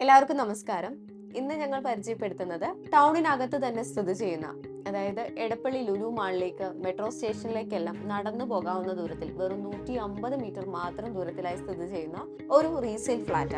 എല്ലാവർക്കും നമസ്കാരം. ഇന്ന് ഞങ്ങൾ പരിചയപ്പെടുത്തുന്നത് ടൗണിനകത്ത് തന്നെ സ്ഥിതി ചെയ്യുന്ന അതായത് എടപ്പള്ളി ലുലു മാളിലേക്ക് മെട്രോ സ്റ്റേഷനിലേക്കെല്ലാം നടന്നു പോകാവുന്ന ദൂരത്തിൽ വെറും നൂറ്റി അമ്പത് മീറ്റർ മാത്രം ദൂരത്തിലായി സ്ഥിതി ചെയ്യുന്ന ഒരു റീസെയിൽ ഫ്ലാറ്റ്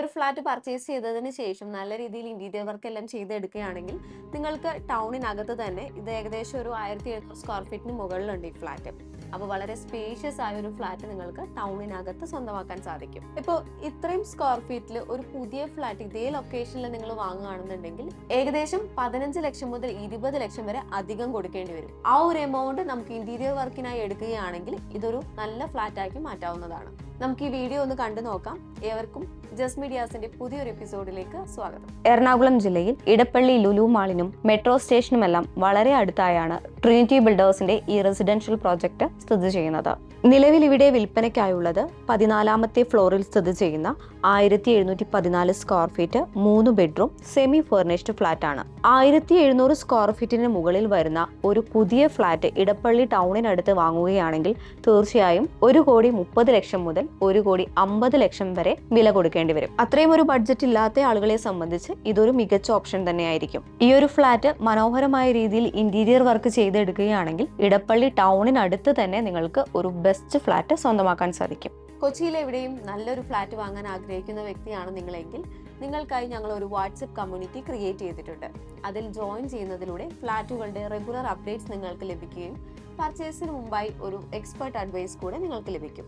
ഒരു ഫ്ലാറ്റ് പർച്ചേസ് ചെയ്തതിന് ശേഷം നല്ല രീതിയിൽ ഇന്റീരിയർ വർക്ക് എല്ലാം ചെയ്തെടുക്കുകയാണെങ്കിൽ നിങ്ങൾക്ക് ടൗണിനകത്ത് തന്നെ ഇത് ഏകദേശം ഒരു ആയിരത്തി എഴുന്നൂറ് സ്ക്വയർ ഫീറ്റിന് മുകളിലുണ്ട് ഈ ഫ്ലാറ്റ് അപ്പോൾ വളരെ സ്പേഷ്യസ് ആയ ഒരു ഫ്ലാറ്റ് നിങ്ങൾക്ക് ടൗണിനകത്ത് സ്വന്തമാക്കാൻ സാധിക്കും. ഇപ്പോൾ ഇത്രയും സ്ക്വയർ ഫീറ്റിൽ ഒരു പുതിയ ഫ്ലാറ്റ് ഇതേ ലൊക്കേഷനിൽ നിങ്ങൾ വാങ്ങുകയാണെന്നുണ്ടെങ്കിൽ ഏകദേശം പതിനഞ്ച് ലക്ഷം മുതൽ ഇരുപത് ലക്ഷം വരെ അധികം കൊടുക്കേണ്ടി വരും. ആ ഒരു എമൗണ്ട് നമുക്ക് ഇന്റീരിയർ വർക്കിനായി എടുക്കുകയാണെങ്കിൽ ഇതൊരു നല്ല ഫ്ലാറ്റാക്കി മാറ്റാവുന്നതാണ്. നമുക്ക് ഈ വീഡിയോ ഒന്ന് കണ്ടു നോക്കാം. ഏവർക്കും ജസ് മീഡിയാസിന്റെ പുതിയൊരു എപ്പിസോഡിലേക്ക് സ്വാഗതം. എറണാകുളം ജില്ലയിൽ ഇടപ്പള്ളി ലുലു മാളിനും മെട്രോ സ്റ്റേഷനുമെല്ലാം വളരെ അടുത്തായാണ് ട്രിനിറ്റി ബിൽഡേഴ്സിന്റെ ഈ റെസിഡൻഷ്യൽ പ്രോജക്റ്റ് സ്ഥിതി ചെയ്യുന്നത്. നിലവിൽ ഇവിടെ വിൽപ്പനയ്ക്കായുള്ളത് പതിനാലാമത്തെ ഫ്ലോറിൽ സ്ഥിതി ചെയ്യുന്ന ആയിരത്തി എഴുന്നൂറ്റി പതിനാല് സ്ക്വയർ ഫീറ്റ് മൂന്ന് ബെഡ്റൂം സെമി ഫർണിഷ്ഡ് ഫ്ലാറ്റ് ആണ്. ആയിരത്തി എഴുന്നൂറ് സ്ക്വയർ ഫീറ്റിന് മുകളിൽ വരുന്ന ഒരു പുതിയ ഫ്ളാറ്റ് ഇടപ്പള്ളി ടൗണിനടുത്ത് വാങ്ങുകയാണെങ്കിൽ തീർച്ചയായും ഒരു കോടി മുപ്പത് ലക്ഷം മുതൽ ഒരു കോടി അമ്പത് ലക്ഷം വരെ വില കൊടുക്കേണ്ടി വരും. അത്രയും ഒരു ബഡ്ജറ്റ് ഇല്ലാത്ത ആളുകളെ സംബന്ധിച്ച് ഇതൊരു മികച്ച ഓപ്ഷൻ തന്നെയായിരിക്കും. ഈ ഒരു ഫ്ളാറ്റ് മനോഹരമായ രീതിയിൽ ഇന്റീരിയർ വർക്ക് ചെയ്തെടുക്കുകയാണെങ്കിൽ ഇടപ്പള്ളി ടൗണിനടുത്ത് തന്നെ നിങ്ങൾക്ക് ഒരു ബെസ്റ്റ് ഫ്ളാറ്റ് സ്വന്തമാക്കാൻ സാധിക്കും. കൊച്ചിയിൽ എവിടെയും നല്ലൊരു ഫ്ലാറ്റ് വാങ്ങാൻ ആഗ്രഹിക്കുന്ന വ്യക്തിയാണ് നിങ്ങളെങ്കിൽ നിങ്ങൾക്കായി ഞങ്ങൾ ഒരു വാട്സപ്പ് കമ്മ്യൂണിറ്റി ക്രിയേറ്റ് ചെയ്തിട്ടുണ്ട്. അതിൽ ജോയിൻ ചെയ്യുന്നതിലൂടെ ഫ്ലാറ്റുകളുടെ റെഗുലർ അപ്ഡേറ്റ്സ് നിങ്ങൾക്ക് ലഭിക്കുകയും പർച്ചേസിന് മുമ്പായി ഒരു എക്സ്പെർട്ട് അഡ്വൈസ് കൂടെ നിങ്ങൾക്ക് ലഭിക്കും.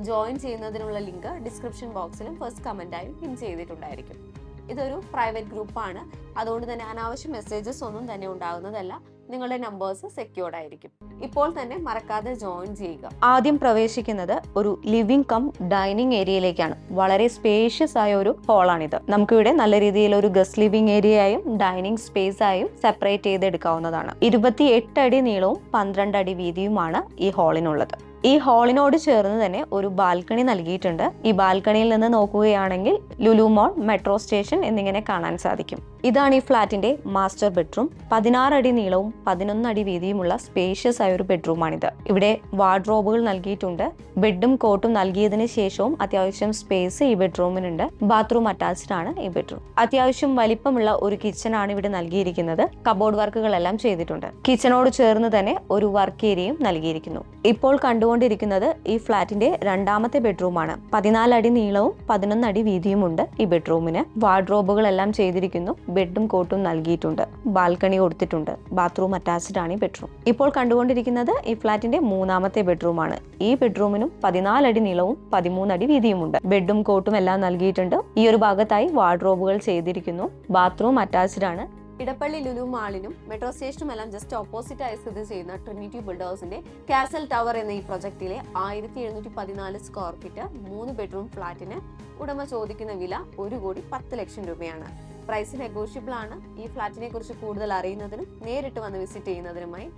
ജോയിൻ ചെയ്യുന്നതിനുള്ള ലിങ്ക് ഡിസ്ക്രിപ്ഷൻ ബോക്സിലും ഫസ്റ്റ് കമന്റായും പിൻ ചെയ്തിട്ടുണ്ടായിരിക്കും. ഇതൊരു പ്രൈവറ്റ് ഗ്രൂപ്പാണ് അതുകൊണ്ട് തന്നെ അനാവശ്യ മെസ്സേജസ് ഒന്നും തന്നെ ഉണ്ടാകുന്നതല്ല. നിങ്ങളുടെ നമ്പേഴ്സ് സെക്യൂർഡ് ആയിരിക്കും. ഇപ്പോൾ തന്നെ മറക്കാതെ ജോയിൻ ചെയ്യുക. ആദ്യം പ്രവേശിക്കുന്നത് ഒരു ലിവിംഗ് കം ഡൈനിങ് ഏരിയയിലേക്കാണ് വളരെ സ്പേഷ്യസ് ആയ ഒരു ഹോളാണിത് നമുക്കിവിടെ നല്ല രീതിയിൽ ഒരു ഗസ്റ്റ് ലിവിംഗ് ഏരിയയായും ഡൈനിങ് സ്പേസ് ആയും സെപ്പറേറ്റ് ചെയ്തെടുക്കാവുന്നതാണ്. ഇരുപത്തി എട്ട് അടി നീളവും പന്ത്രണ്ട് അടി വീതിയുമാണ് ഈ ഹാളിനുള്ളത് ഈ ഹാളിനോട് ചേർന്ന് തന്നെ ഒരു ബാൽക്കണി നൽകിയിട്ടുണ്ട്. ഈ ബാൽക്കണിയിൽ നിന്ന് നോക്കുകയാണെങ്കിൽ ലുലു മോൾ മെട്രോ സ്റ്റേഷൻ എന്നിങ്ങനെ കാണാൻ സാധിക്കും. ഇതാണ് ഈ ഫ്ലാറ്റിന്റെ മാസ്റ്റർ ബെഡ്റൂം. പതിനാറ് അടി നീളവും പതിനൊന്ന് അടി വീതിയുമുള്ള സ്പേഷ്യസ് ആയ ഒരു ബെഡ്റൂമാണിത്. ഇവിടെ വാർഡ്രോബുകൾ നൽകിയിട്ടുണ്ട്. ബെഡും കോട്ടും നൽകിയതിന് ശേഷവും അത്യാവശ്യം സ്പേസ് ഈ ബെഡ്റൂമിനുണ്ട്. ബാത്റൂം അറ്റാച്ച്ഡ് ആണ് ഈ ബെഡ്റൂം. അത്യാവശ്യം വലിപ്പമുള്ള ഒരു കിച്ചൺ ആണ് ഇവിടെ നൽകിയിരിക്കുന്നത്. കബോർഡ് വർക്കുകൾ എല്ലാം ചെയ്തിട്ടുണ്ട്. കിച്ചണോട് ചേർന്ന് തന്നെ ഒരു വർക്ക് ഏരിയയും നൽകിയിരിക്കുന്നു. ഇപ്പോൾ കണ്ടുകൊണ്ടിരിക്കുന്നത് ഈ ഫ്ളാറ്റിന്റെ രണ്ടാമത്തെ ബെഡ്റൂമാണ്. പതിനാല് അടി നീളവും പതിനൊന്ന് അടി വീതിയുമുണ്ട് ഈ ബെഡ്റൂമിന്. വാർഡ്രോബുകളെല്ലാം ചെയ്തിരിക്കുന്നു. ബെഡും കോട്ടും നൽകിയിട്ടുണ്ട്. ബാൽക്കണി കൊടുത്തിട്ടുണ്ട്. ബാത്റൂം അറ്റാച്ച്ഡ് ആണ് ഈ ബെഡ്റൂം. ഇപ്പോൾ കണ്ടുകൊണ്ടിരിക്കുന്നത് ഈ ഫ്ളാറ്റിന്റെ മൂന്നാമത്തെ ബെഡ്റൂമാണ്. ഈ ബെഡ്റൂമിനും പതിനാലടി നീളവും പതിമൂന്നടി വീതിയുമുണ്ട്. ബെഡും കോട്ടും എല്ലാം നൽകിയിട്ടുണ്ട്. ഈ ഒരു ഭാഗത്തായി വാർഡ്രോബുകൾ ചെയ്തിരിക്കുന്നു. ബാത്റൂം അറ്റാച്ച്ഡ് ആണ്. ഇടപ്പള്ളി ലുലു മാളിനും മെട്രോ സ്റ്റേഷനും എല്ലാം ജസ്റ്റ് ഓപ്പോസിറ്റ് ആയി സ്ഥിതി ചെയ്യുന്ന ട്രിനിറ്റി ബിൽഡേഴ്സിന്റെ കാസൽ ടവർ എന്ന ഈ പ്രൊജക്ടിലെ ആയിരത്തി എഴുന്നൂറ്റി പതിനാല് സ്ക്വയർ ഫീറ്റ് മൂന്ന് ബെഡ്റൂം ഫ്ളാറ്റിന് ഉടമ ചോദിക്കുന്ന വില ഒരു കോടി പത്ത് ലക്ഷം രൂപയാണ്. പ്രൈസ് നെഗോഷ്യബിൾ ആണ്. ഈ ഫ്ലാറ്റിനെ കുറിച്ച് കൂടുതൽ അറിയുന്നതിനും നേരിട്ട് വന്ന് വിസിറ്റ് ചെയ്യുന്നതിനുമായി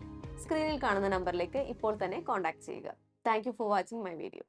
സ്ക്രീനിൽ കാണുന്ന നമ്പറിലേക്ക് ഇപ്പോൾ തന്നെ കോൺടാക്ട് ചെയ്യുക. Thank for watching my video